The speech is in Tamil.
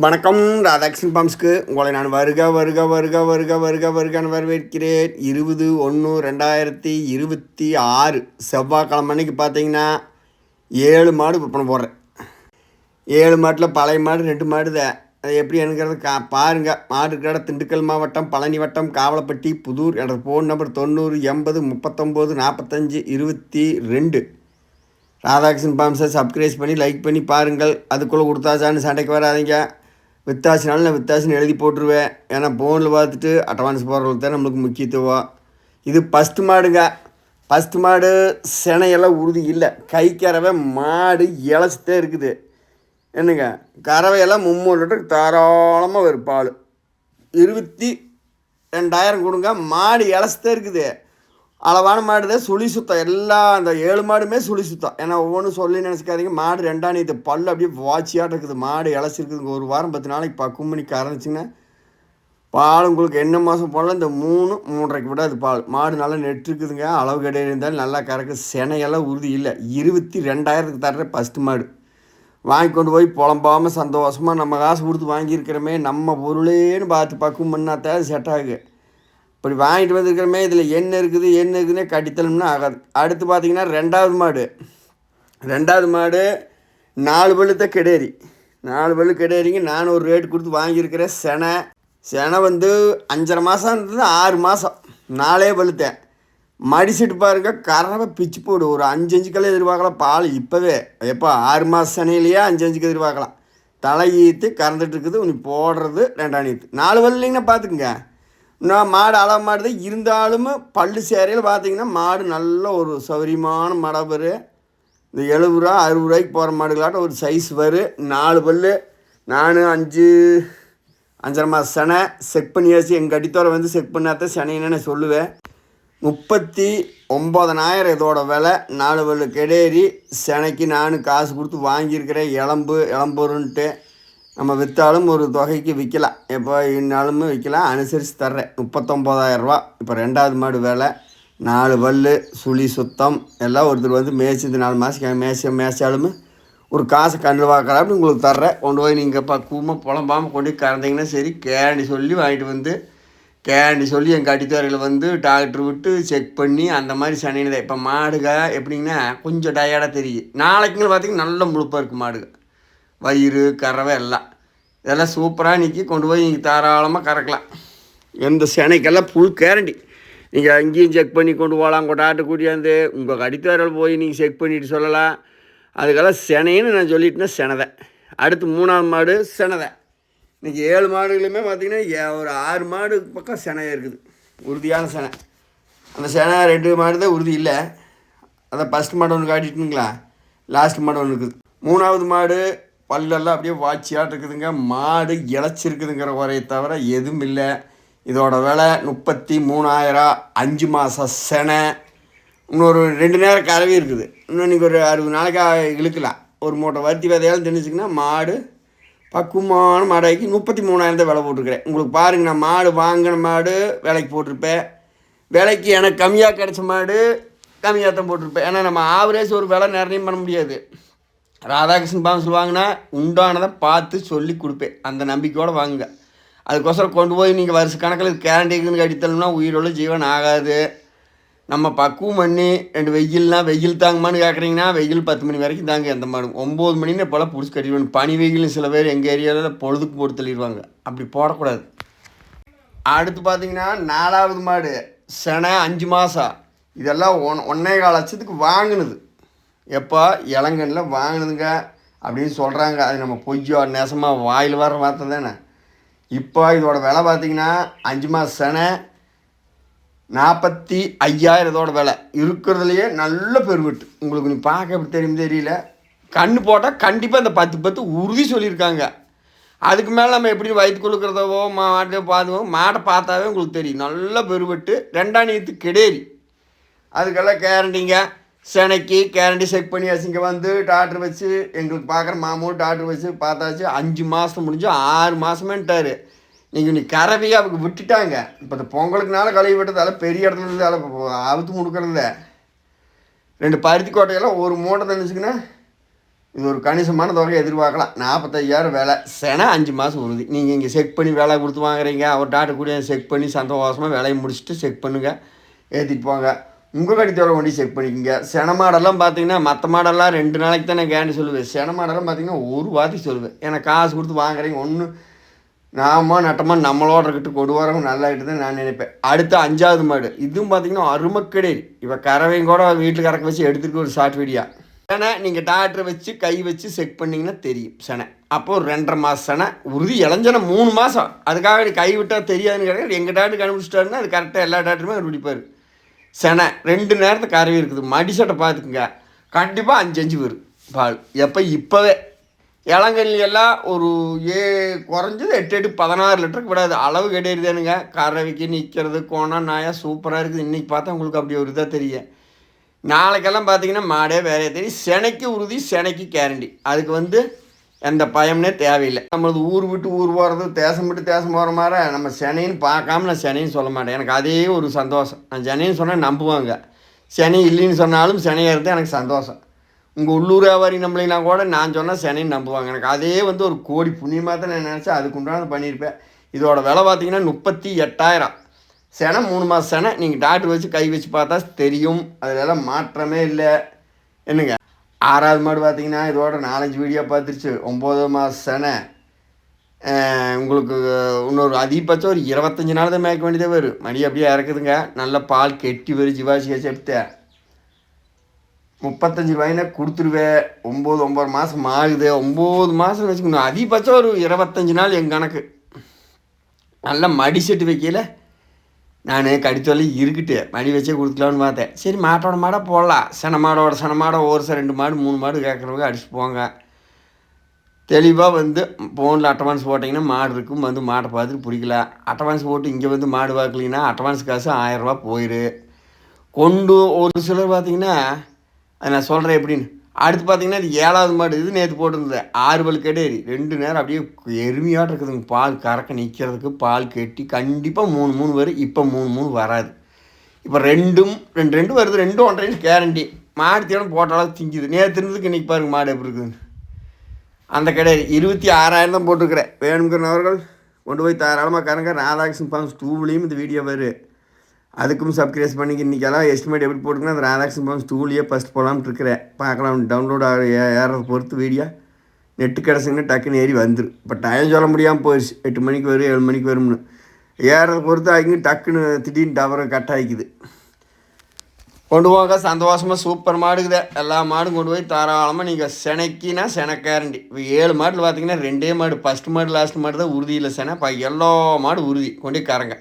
வணக்கம் ராதாகிருஷ்ணன் பாம்ஸ்க்கு உங்களை நான் வருக வருக வருக வருக வருக வருகன்னு வரவேற்கிறேன். இருபது ஒன்று ரெண்டாயிரத்தி இருபத்தி ஆறு செவ்வாய்க்கிழமை அன்னைக்கு பார்த்தீங்கன்னா ஏழு மாடு விற்பனை போடுறேன் ஏழு மாட்டில் பழைய மாடு ரெண்டு மாடு தான். அது எப்படி எனக்கிறது கா பாருங்கள் மாடு இருக்கிற இடம் திண்டுக்கல் மாவட்டம் பழனி வட்டம் காவலப்பட்டி புதூர் எனது ஃபோன் நம்பர் தொண்ணூறு எண்பது முப்பத்தொம்போது நாற்பத்தஞ்சு இருபத்தி ரெண்டு. ராதாகிருஷ்ணன் பாம்ஸை சப்ஸ்கிரைப் பண்ணி லைக் பண்ணி பாருங்கள். அதுக்குள்ளே கொடுத்தாச்சான்னு சண்டைக்கு வராதீங்க. வித்தாசினாலும் நான் வித்தாசின்னு எழுதி போட்டுருவேன். ஏன்னா ஃபோனில் பார்த்துட்டு அட்வான்ஸ் போடுறதுக்கு தான் நம்மளுக்கு முக்கியத்துவம். இது ஃபஸ்ட்டு மாடுங்க. ஃபஸ்ட்டு மாடு சினையெல்லாம் உறுதி இல்லை. கை கறவை மாடு இலச்சிட்டே இருக்குது. என்னங்க? கறவையெல்லாம் மும்மூணு லிட்டருக்கு தாராளமாக ஒரு பால். இருபத்தி ரெண்டாயிரம் கொடுங்க. மாடு இலச்சிட்டே இருக்குது. அளவான மாடு தான் சுழி சுத்தம். எல்லா அந்த ஏழு மாடுமே சுழி சுத்தம். ஏன்னா ஒவ்வொன்றும் சொல்லி நினச்சிக்காதீங்க மாடு ரெண்டாம் நீத்து பல்லு அப்படியே வாட்சியாட்டம் இருக்குது. மாடு இழைச்சிருக்குதுங்க ஒரு வாரம் பத்து நாளைக்கு பக்கம் மணிக்கு ஆரம்பிச்சிங்கன்னா பால் உங்களுக்கு என்ன மாதம் போடலாம்? இந்த மூணு மூன்றரைக்கு விட அது பால். மாடு நல்லா நெட்டுருக்குதுங்க அளவு கிடையாது இருந்தாலும் நல்லா கறக்கு. செனையெல்லாம் உறுதி இல்லை. இருபத்தி ரெண்டாயிரத்துக்கு தர்ற ஃபஸ்ட்டு மாடு. வாங்கி கொண்டு போய் புலம்பாமல் சந்தோஷமாக நம்ம காசு கொடுத்து வாங்கியிருக்கிறோமே நம்ம பொருளேன்னு பார்த்து பக்குவம் பண்ணாத்தான் செட் ஆகுது. இப்படி வாங்கிட்டு வந்திருக்கிறமே இதில் என்ன இருக்குது என்ன இருக்குதுன்னே கட்டித்தலம்னா ஆகாது. அடுத்து பார்த்தீங்கன்னா ரெண்டாவது மாடு. ரெண்டாவது மாடு நாலு பழுத்த கெடேரி நாலு பல்லு கெடேரிங்க நான் ஒரு ரேட் கொடுத்து வாங்கியிருக்கிறேன் செனை. செனை வந்து அஞ்சரை மாதம் இருந்தது ஆறு மாதம் நாலே பழுத்தேன் மடிச்சிட்டு பாருங்க கறவை பிச்சு போடு. ஒரு அஞ்சு அஞ்சுக்கெல்லாம் எதிர்பார்க்கலாம். பால் இப்போவே எப்போ ஆறு மாதம் சனையிலேயே அஞ்சு அஞ்சுக்கு எதிர்பார்க்கலாம். தலை ஈத்து கறந்துட்டு இருக்குது உனி போடுறது ரெண்டாம் நீத்து நாலு வரலைங்கன்னா பார்த்துக்குங்க. இன்னும் மாடு அளவு மாடுது இருந்தாலும் பல்லு சேரையில் பார்த்தீங்கன்னா மாடு நல்ல ஒரு சௌகரியமான மாடாக வரும் இந்த எழுபது ரூபா அறுபது ரூபாய்க்கு போகிற மாடுகளாட்டம் ஒரு சைஸ் வரும் நாலு பல்லு நான் அஞ்சு அஞ்சரை மாதம் செனை செக் பண்ணியாச்சு. எங்கள் அடித்தோரை வந்து செக் பண்ணாதான் சனைன்னு நான் சொல்லுவேன். முப்பத்தி ஒம்பதனாயிரம் இதோட விலை. நாலு பல்லு கெடேரி செனைக்கு நான் காசு கொடுத்து வாங்கியிருக்கிறேன். இளம்பு இளம்பொருன்ட்டு. நம்ம விற்றாலும் ஒரு தொகைக்கு விற்கலாம் எப்போ இன்னாலும் விற்கலாம் அனுசரித்து தர்றேன். முப்பத்தொம்போதாயிரரூவா இப்போ ரெண்டாவது மாடு வேலை. நாலு பல்லு சுழி சுத்தம். எல்லாம் ஒருத்தர் வந்து மேய்ச்சது நாலு மாதம் மேய்ச்ச மேய்ச்சாலும் ஒரு காசு கண்டு பார்க்கலாம்னு உங்களுக்கு தர்றேன். கொண்டு போய் நீங்கள் பக்குவமாக புலம்பாமல் கொண்டு கறந்தீங்கன்னா சரி. கேண்டி சொல்லி வாங்கிட்டு வந்து கேண்டி சொல்லி எங்கள் அடித்துறையில் வந்து டாக்டர் விட்டு செக் பண்ணி அந்த மாதிரி சனினதை இப்போ மாடுக எப்படிங்கன்னா கொஞ்சம் டயர்டாக தெரியுது. நாளைக்குங்களும் பார்த்தீங்கன்னா நல்ல முழுப்பாக இருக்குது மாடுகள் வயிறு கறவை எல்லாம். இதெல்லாம் சூப்பராக நிற்கி கொண்டு போய் நீங்கள் தாராளமாக கறக்கலாம். எந்த சேனைக்கெல்லாம் ஃபுல் கேரண்டி. நீங்கள் அங்கேயும் செக் பண்ணி கொண்டு போகலாம். கொண்டாட்டு கூட்டியாந்து உங்கள் கடித்தாரில் போய் நீங்கள் செக் பண்ணிட்டு சொல்லலாம். அதுக்கெல்லாம் செனைன்னு நான் சொல்லிட்டேன்னா செனதை. அடுத்து மூணாவது மாடு செனதை. இன்றைக்கி ஏழு மாடுகளுமே பார்த்திங்கன்னா ஏ- ஒரு ஆறு மாடு பக்கம் செனை இருக்குது. உறுதியான செனை. அந்த செனை ரெண்டு மாடு தான் உறுதி இல்லை. அதை ஃபஸ்ட் மாடு ஒன்று காட்டிட்டுங்களா? லாஸ்ட் மாடு ஒன்று இருக்குது. மூணாவது மாடு பல்லெல்லாம் அப்படியே வாட்சியாட்டு இருக்குதுங்க மாடு இழைச்சிருக்குதுங்கிற குறையை தவிர எதுவும் இல்லை. இதோட விலை முப்பத்தி மூணாயிரம் அஞ்சு மாதம் செனை. இன்னொரு ரெண்டு நேரம் கறவி இருக்குது. இன்னும் இன்றைக்கி ஒரு அறுபது நாளைக்கு இழுக்கலாம். ஒரு மூட்டை வருத்தி விதையாலும் திணிச்சிங்கன்னா மாடு பக்குவமான மாடாக்கி முப்பத்தி மூணாயிரம் தான் விலை போட்டிருக்கிறேன். உங்களுக்கு பாருங்கள் நான் மாடு வாங்கின மாடு விலைக்கு போட்டிருப்பேன். விலைக்கு எனக்கு கம்மியாக கிடைச்ச மாடு கம்மியாக தான் போட்டிருப்பேன். ஏன்னா நம்ம ஆவரேஜ் ஒரு விலை நிர்ணயம் பண்ண முடியாது. ராதாகிருஷ்ணன் பாவம் சொல்லுவாங்கன்னா உண்டானதை பார்த்து சொல்லி கொடுப்பேன் அந்த நம்பிக்கையோடு வாங்குங்க. அதுக்கோசரம் கொண்டு போய் நீங்கள் வருஷ கணக்கில் கேரண்டிக்குன்னு கடித்தலம்னா உயிரோட ஜீவன் ஆகாது. நம்ம பக்குவம் பண்ணி ரெண்டு வெயில்னா வெயில் தாங்கமான்னு கேட்குறீங்கன்னா வெயில் பத்து மணி வரைக்கும் தாங்க எந்த மாடு ஒம்பது மணின்னு இப்போலாம் பிடிச்சி கட்டிடுவாங்க பனி வெயில்னு சில பேர் எங்கள் ஏரியாவில் பொழுதுக்கு போட்டு தள்ளிடுவாங்க. அப்படி போடக்கூடாது. அடுத்து பார்த்தீங்கன்னா நாலாவது மாடு. செனை அஞ்சு மாதம் இதெல்லாம் ஒன் ஒன்றே கால் லட்சத்துக்கு வாங்கினது. எப்போ இளங்கனில் வாங்கினதுங்க அப்படின்னு சொல்கிறாங்க அது நம்ம பொய்யோ நெசமாக வாயில் வர வார்த்தை தானே. இப்போ இதோட விலை பார்த்தீங்கன்னா அஞ்சு மாதம் செனை நாற்பத்தி ஐயாயிரம் இதோட விலை. இருக்கிறதுலையே நல்ல பெருவெட்டு. உங்களுக்கு நீ பார்க்க எப்படி தெரியும் தெரியல. கண்ணு போட்டால் கண்டிப்பாக இந்த பத்து பத்து உறுதி சொல்லியிருக்காங்க. அதுக்கு மேலே நம்ம எப்படி வயிற்று கொடுக்குறதவோ மாட்டை பார்த்துவோ மாட்டை பார்த்தாவே உங்களுக்கு தெரியும். நல்ல பெருவெட்டு. ரெண்டாம் நீத்து கெடேரி. அதுக்கெல்லாம் கேரண்டிங்க செனைக்கு கேரண்டி செக் பண்ணி இங்கே வந்து டாக்டர் வச்சு எங்களுக்கு பார்க்குற மாமூல் டாக்டர் வச்சு பார்த்தாச்சு. அஞ்சு மாதம் முடிஞ்சு ஆறு மாதமேன்ட்டார் நீங்கள் நீ கறவையை அவங்க விட்டுட்டாங்க. இப்போ இந்த பொங்கலுக்குனால கழுவி விட்டதால பெரிய இடத்துல இருந்து அதில் அவுத்து முடுக்கிறத ரெண்டு பருத்தி கோட்டையெல்லாம் ஒரு மூட்டை நினச்சிங்கன்னா இது ஒரு கணிசமான தொகை எதிர்பார்க்கலாம். நாற்பத்தையாயிரம் வேலை. சென அஞ்சு மாதம் உறுதி நீங்கள் இங்கே செக் பண்ணி வேலை கொடுத்து வாங்குறீங்க. அவர் டாக்டர் கூட செக் பண்ணி சந்தோஷமாக வேலையை முடிச்சுட்டு செக் பண்ணுங்கள் ஏற்றிட்டு போங்க. உங்கள் கடித்தோட வண்டி செக் பண்ணிக்கோங்க. சென மாடெல்லாம் பார்த்தீங்கன்னா மற்ற மாடெல்லாம் ரெண்டு நாளைக்கு தான் நான் கேண்டு சொல்லுவேன் சென மாடெல்லாம் பார்த்தீங்கன்னா ஒரு வாத்தி சொல்லுவேன் ஏன்னா காசு கொடுத்து வாங்குறீங்க ஒன்று நாம நட்டமா நம்மளோட இருக்கிட்டு கொடு வரவங்க நல்லா தான் நான் நினைப்பேன். அடுத்த அஞ்சாவது மாடு. இதுவும் பார்த்தீங்கன்னா அருமக்கடை இப்போ கறவையும் கூட வீட்டில் கறக்க வச்சு எடுத்துருக்கு ஒரு ஷார்ட் வீடியா ஏன்னா நீங்கள் டாக்டரை வச்சு கை வச்சு செக் பண்ணிங்கன்னா தெரியும் செனை. அப்போ ஒரு ரெண்டரை மாதம் செனை உறுதி இளைஞனை மூணு மாதம் அதுக்காக கை விட்டால் தெரியாதுன்னு கிடையாது எங்கள் டாக்டர் கண்டுபிடிச்சிட்டாருன்னா அது கரெக்டாக எல்லா டாக்டருமே கண்டுபிடிப்பார். செனை. ரெண்டு நேரத்தை கறவி இருக்குது. மடி சட்டை பார்த்துக்குங்க. கண்டிப்பாக அஞ்சு அஞ்சு வரும் பால். எப்போ? இப்போவே. இளங்கல்லி ஒரு ஏ குறைஞ்சது எட்டு எட்டு பதினாறு லிட்டருக்கு விடாது. அளவு கிடையாதுனுங்க கறவைக்கு நிற்கிறது கோணம் நாயாக சூப்பராக இருக்குது. இன்றைக்கி பார்த்தா உங்களுக்கு அப்படி ஒரு இதாக தெரியும். நாளைக்கெல்லாம் பார்த்தீங்கன்னா மாடே வேறையே தெரியும். செனைக்கு உறுதி செனைக்கு கேரண்டி அதுக்கு வந்து எந்த பயம்னே தேவையில்லை. நம்மளது ஊர் விட்டு ஊர் போகிறது தேசம் விட்டு தேசம் போகிற மாதிரி நம்ம செனைன்னு பார்க்காம நான் செனைன்னு சொல்ல மாட்டேன். எனக்கு அதே ஒரு சந்தோஷம். நான் சென்னைன்னு சொன்னால் நம்புவாங்க. சென்னை இல்லைன்னு சொன்னாலும் சென்னையாக எனக்கு சந்தோஷம். உங்கள் உள்ளூர் வியாபாரி நம்மளினா கூட நான் சொன்னால் சென்னைன்னு நம்புவாங்க. எனக்கு அதே வந்து ஒரு கோடி புண்ணியமாக தான் நான் நினச்சேன். அதுக்கு உண்டான பண்ணியிருப்பேன். இதோட விலை பார்த்தீங்கன்னா முப்பத்தி எட்டாயிரம். செனை மூணு மாதம் செனை. நீங்கள் டாக்டர் வச்சு கை வச்சு பார்த்தா தெரியும். அதிலெல்லாம் மாற்றமே இல்லை. என்னங்க? ஆறாவது மாடு பார்த்தீங்கன்னா இதோட நாலஞ்சு வீடியோ பார்த்துருச்சு. ஒம்பது மாதம் செனை. உங்களுக்கு இன்னொரு அதிகபட்சம் ஒரு இருபத்தஞ்சி நாள் தான் மேய்க்க வேண்டியதே வரும். மணி அப்படியே இறக்குதுங்க. நல்ல பால் கெட்டி வரும் ஜிவாசியை சேர்த்து முப்பத்தஞ்சு ரூபாயினா கொடுத்துருவேன் ஒம்பது ஒம்பது மாதம் ஆகுது. ஒம்பது மாதம் வச்சுக்கணும். அதிகபட்சம் ஒரு இருபத்தஞ்சி நாள் என் கணக்கு. நல்லா மடி செட்டு வைக்கல நான் கடித்தொல்லி இருக்கிட்டு மணி வச்சே கொடுத்துக்கலான்னு பார்த்தேன். சரி மாட்டோட மாடாக போடலாம். சின மாடோட சின மாடை ஒரு சார் ரெண்டு மாடு மூணு மாடு கேட்குறவங்க அடிச்சு போங்க. தெளிவாக வந்து ஃபோனில் அட்வான்ஸ் போட்டிங்கன்னா மாடு இருக்கும் வந்து மாட்டை பார்த்துட்டு பிடிக்கலாம் அட்வான்ஸ் போட்டு இங்கே வந்து மாடு பார்க்கலிங்கன்னா அட்வான்ஸ் காசு ஆயிரரூபா போயிடு கொண்டு ஒரு சிலர் பார்த்தீங்கன்னா அது நான் சொல்கிறேன் எப்படின்னு அடுத்து பார்த்தீங்கன்னா இது ஏழாவது மாடு இது நேற்று போட்டிருந்தது. ஆறு பல் கெடேரி. ரெண்டு நேரம் அப்படியே எருமையாட்டு இருக்குதுங்க. பால் கறக்க நிற்கிறதுக்கு பால் கெட்டி கண்டிப்பாக மூணு மூணு வரும் இப்போ மூணு மூணு வராது. இப்போ ரெண்டும் ரெண்டு ரெண்டும் வருது ரெண்டும் ஒன்றரை கேரண்டி மாடு தேடம் போட்டாலும் திங்குது. நேற்று இருந்ததுக்கு இன்றைக்கி பாருங்க மாடு எப்படி இருக்குதுன்னு. அந்த கிடையாது இருபத்தி ஆறாயிரம் தான் போட்டிருக்கிறேன். வேணுங்கிறவர்கள் கொண்டு போய் தாராளமாக கரங்க ராதாகிருஷ்ணன் பாம்ஸ் டூவிலையும் இந்த வீடியோ வரும் அதுக்கும் சப்ஸ்கிரைப் பண்ணிக்க இன்றைக்கெல்லாம் எஸ்டிமேட் எப்படி போட்டுங்கன்னா அந்த ராதாகிருஷ்ணன் பவன் ஸ்டூலியே ஃபஸ்ட் போகலாம்னு இருக்கிறேன். பார்க்கலாம் டவுன்லோட் ஆக ஏறதை பொறுத்து வீடியோ? நெட்டு கிடச்சிங்கன்னா டக்குன்னு ஏறி வந்துடும் இப்போ டைம் சொல்ல முடியாமல் போயிடுச்சு எட்டு மணிக்கு வரும் ஏழு மணிக்கு வரும்னு. ஏறதை பொறுத்து ஆகிங்க டக்குன்னு திடீர்னு டவரை கட் ஆகிக்குது. கொண்டு போங்க சந்தோஷமாக சூப்பர் மாடுக்குது. எல்லா மாடும் கொண்டு போய் தாராளமாக நீங்கள் செனைக்கினா செனக்காரண்டி கேரண்டி இப்போ ஏழு மாடில் பார்த்தீங்கன்னா ரெண்டே மாடு ஃபஸ்ட் மாடு லாஸ்ட் மாடு தான் உறுதியில் செனை. இப்போ எல்லா மாடு உறுதி. கொண்டு கரங்க